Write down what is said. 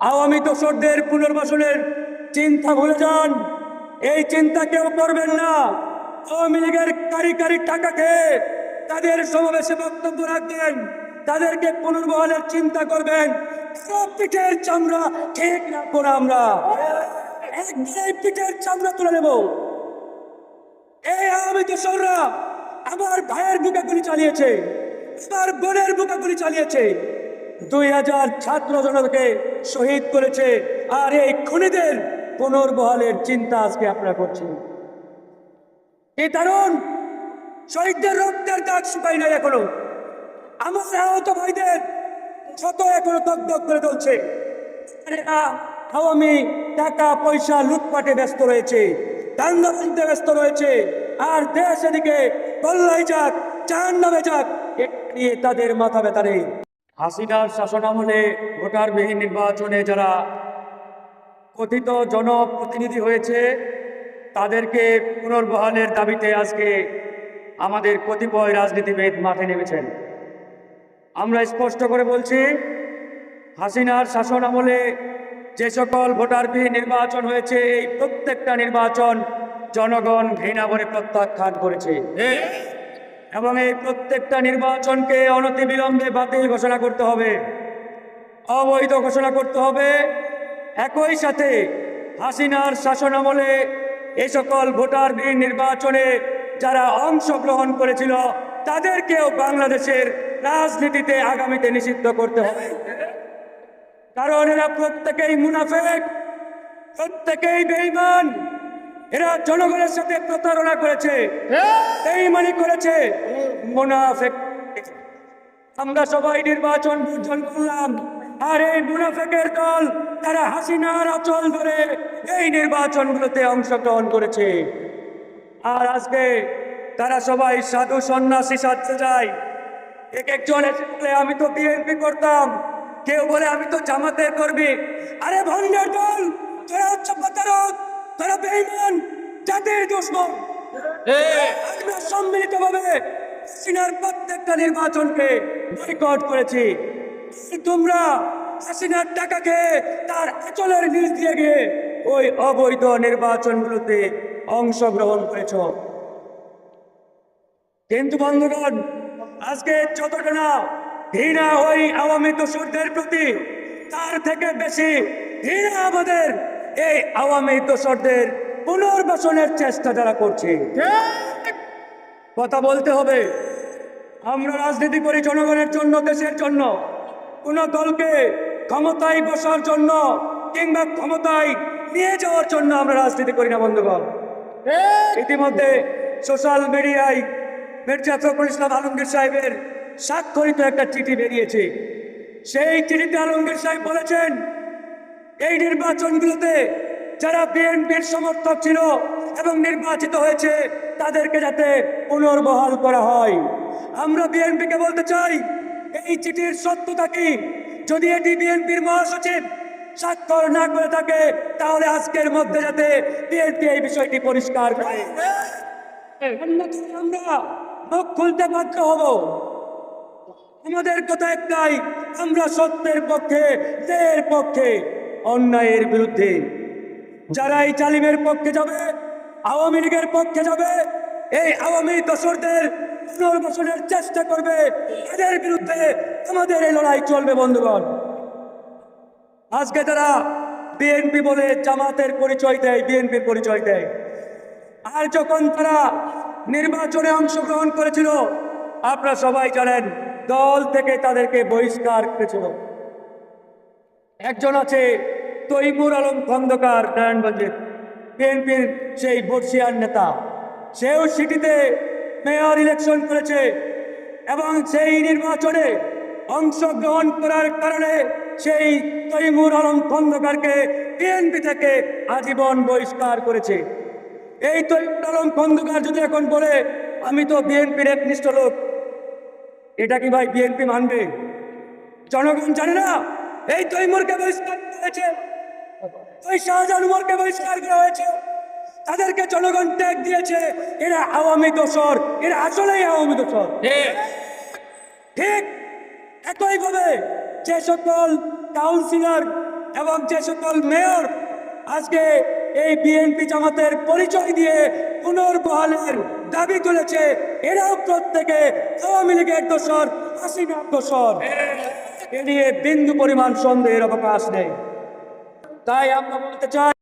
আওয়ামী দোসরদের পুনর্বাসনের চিন্তা ভুলে যান। এই চিন্তা কেউ করবেন না। আওয়ামী লীগের কারি কারি টাকা খেয়ে তাদের সমাবেশে বক্তব্য রাখবেন। তাদেরকে পুনর্বহালের চিন্তা করবেন। কারও পিঠের চামড়া ঠিক রাখব না আমরা। একদিনে পিঠের চামড়া তুলে নেব। এই আওয়ামী দোসররা আমার ভাইয়ের বুকে গুলি চালিয়েছে। আমার বোনের বুকে গুলি চালিয়েছে। দুই হাজার ছাত্র জনতাকে শহীদ করেছে। আর এই খুনিদের পুনর্বহালের চিন্তা আজকে আপনারা করছেন এই দারুণ! শহীদদের রক্তের দাগ শুকাই নাই এখনও। আমার আহত ভাইদের শত এখনও তকদক করে চলছে। আওয়ামী টাকা, পয়সা লুটপাটে ব্যস্ত রয়েছে। দাঙ্গা বাঁধতে ব্যস্ত রয়েছে। আর দেশ এদিকে কল্লাই যাক চান নামে যাক নিয়ে তাদের মাথা ব্যথা নেই। হাসিনার শাসন আমলে ভোটারবিহীন নির্বাচনে যারা কথিত জনপ্রতিনিধি হয়েছে, তাদেরকে পুনর্বহালের দাবিতে আজকে আমাদের কতিপয় রাজনীতিবিদ মাঠে নেমেছেন। আমরা স্পষ্ট করে বলছি, হাসিনার শাসন আমলে যে সকল ভোটারবিহীন নির্বাচন হয়েছে, এই প্রত্যেকটা নির্বাচন জনগণ ঘৃণা প্রত্যাখ্যান করেছে। এবং এই প্রত্যেকটা নির্বাচনকে অনতিবিলম্বে বাতিল ঘোষণা করতে হবে। অবৈধ ঘোষণা করতে হবে। একই সাথে হাসিনার শাসন আমলে এই সকল ভোটারবিহীন নির্বাচনে যারা অংশগ্রহণ করেছিল, তাদেরকেও বাংলাদেশের রাজনীতিতে আগামীতে নিষিদ্ধ করতে হবে। কারণ এরা প্রত্যেকেই মুনাফেক, প্রত্যেকেই বেঈমান। এরা জনগণের সাথে প্রতারণা করেছে। বেঈমানি করেছে। মুনাফেক। আমরা সবাই নির্বাচন বর্জন করলাম। আর এই মুনাফেকের দল তারা হাসিনার অচল ধরে এই নির্বাচনগুলোতে অংশগ্রহণ করেছে। আর আজকে তারা সবাই সাধু সন্ন্যাসী সাজতে যায়। এক একজন এসে বলে আমি তো বিএনপি করতাম। কেউ বলে আমি তো জামাতের কর্মী। আরে ভণ্ডার দল তোরা হচ্ছে প্রতারক। তোরা বেইমান জাতির দুশ্মন আমরা সম্মিলিত ভাবে হাসিনার প্রত্যেকটা নির্বাচনকে বয়কট করেছি। তোমরা হাসিনার টাকা খেয়ে তার আচলের নিচ দিয়ে গিয়ে ওই অবৈধ নির্বাচনগুলোতে অংশগ্রহণ করেছ। কিন্তু বন্ধুগণ আজকে যতটা না ঘৃণা ওই আওয়ামী দোসরদের প্রতি তার থেকে বেশি ঘৃণা আমাদের এই আওয়ামী দোসরদের পুনর্বাসনের চেষ্টা যারা করছে, কথা বলতে হবে। আমরা রাজনীতি করি জনগণের জন্য, দেশের জন্য। কোন দলকে ক্ষমতায় বসার জন্য কিংবা ক্ষমতায় নিয়ে যাওয়ার জন্য আমরা রাজনীতি করি না, বন্ধুগণ। ইতিমধ্যে সোশ্যাল মিডিয়ায় মির্জা ফখরুল ইসলাম আলমগীর সাহেবের স্বাক্ষরিত একটা চিঠি বেরিয়েছে। সেই চিঠিতে আলমগীর সাহেব বলেছেন এই নির্বাচনগুলোতে যারা বিএনপির সমর্থক ছিল এবং নির্বাচিত হয়েছে তাদেরকে যাতে পুনর্বহাল করা হয়। আমরা বিএনপিকে বলতে চাই এই চিঠির সত্যতা কি? যদি এটি বিএনপির মহাসচিব স্বাক্ষর না করে থাকে তাহলে আজকের মধ্যে যাতে বিএনপি এই বিষয়টি পরিষ্কার করে। আমরা মুখ খুলতে বাধ্য হব। আমাদের কথা একটাই আমরা সত্যের পক্ষে ন্যায়ের পক্ষে। অন্যায়ের বিরুদ্ধে। যারা এই জালিমের পক্ষে যাবে, আওয়ামী লীগের পক্ষে যাবে, এই আওয়ামী দোসরদের পুনর্বাসনের চেষ্টা করবে, তাদের বিরুদ্ধে আমাদের এই লড়াই চলবে, বন্ধুগণ। আজকে তারা বিএনপি বলে জামাতের পরিচয় দেয়, বিএনপির পরিচয় দেয়। আর যখন তারা নির্বাচনে অংশগ্রহণ করেছিল, আপনারা সবাই জানেন, দল থেকে তাদেরকে বহিষ্কার করেছিল। একজন আছে তৈমুর আলম খন্দকার নারায়ণগঞ্জের বিএনপির সেই বর্ষিয়ার নেতা। সেও সিটিতে মেয়র ইলেকশন করেছে এবং সেই নির্বাচনে অংশগ্রহণ করার কারণে সেই তৈমুর আলম খন্দকারকে বিএনপি থেকে আজীবন বহিষ্কার করেছে। এই তৈমুর আলম খন্দকার যদি এখন বলে, আমি তো বিএনপির একনিষ্ঠ লোক, এটা কি ভাই বিএনপি মানবে? জনগণ জানে না। এই তৈমুরকে বহিষ্কার করা হয়েছে ওই শাহজাহান উমরকে বহিষ্কার করা হয়েছে। তাদেরকে জনগণ ট্যাগ দিয়েছে। এরা আওয়ামী দোসর এরা আসলেই আওয়ামী দোসর ঠিক। একইভাবে যে সকল কাউন্সিলর এবং যে সকল মেয়র আজকে এই বিএনপি জামাতের পরিচয় দিয়ে পুনর্বহালের দাবি তুলেছে এরাও প্রত্যেকে আওয়ামী লীগের দোষর হাসিনার দোষর। এ নিয়ে বিন্দু পরিমাণ সন্দেহের অবকাশ নেই। তাই আমরা বলতে চাই